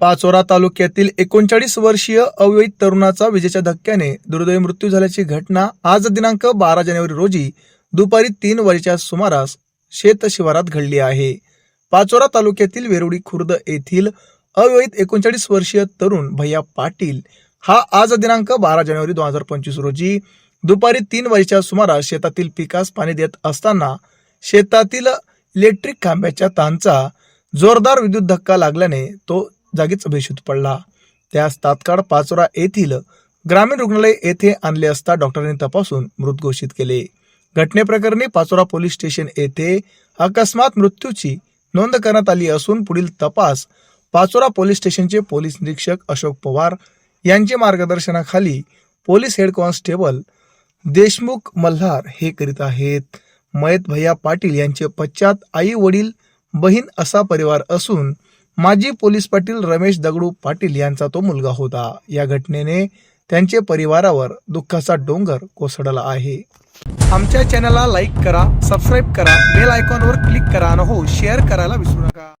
पाचोरा तालुक्यातील एकोणचाळीस वर्षीय अवयवित तरुणाचा विजेच्या धक्क्याने दुर्दैवी मृत्यू झाल्याची घटना आज दिनांक बारा जानेवारी रोजी दुपारी तीन वाजेच्या सुमारास शेत शिवारात घडली आहे. पाचोरा तालुक्यातील वेरुडी खुर्द येथील अवैध एकोणचाळीस वर्षीय तरुण भैया पाटील हा आज दिनांक बारा जानेवारी दोन हजार पंचवीस रोजी दुपारी तीन वाजेच्या सुमारास शेतातील पिकास पाणी देत असताना शेतातील इलेक्ट्रिक खांब्याच्या तांचा जोरदार विद्युत धक्का लागल्याने तो जागीच बेशुद्ध पडला. त्यास तात्काळ पाचोरा येथील ग्रामीण रुग्णालय येथे आणले असता डॉक्टरांनी तपासून मृत घोषित केले. घटनेप्रकरणी पाचोरा पोलीस स्टेशन येथे अकस्मात मृत्यूची नोंद करण्यात आली असून पुढील तपास पाचोरा पोलीस स्टेशनचे पोलीस निरीक्षक अशोक पवार यांच्या मार्गदर्शनाखाली police head constable Deshmukh Malhar हे करीत आहेत. मयत भैया पाटील यांचे पश्चात आई वडील बहीण असा परिवार असून माजी पोलीस पाटील रमेश दगडू पाटील यांचा तो मुलगा होता. या घटनेने त्यांचे परिवारावर दुःखाचा डोंगर कोसळला आहे. आमच्या चॅनलला लाईक करा सबस्क्राईब करा बेल आयकॉनवर क्लिक करा आणि हो शेअर करायला विसरू नका.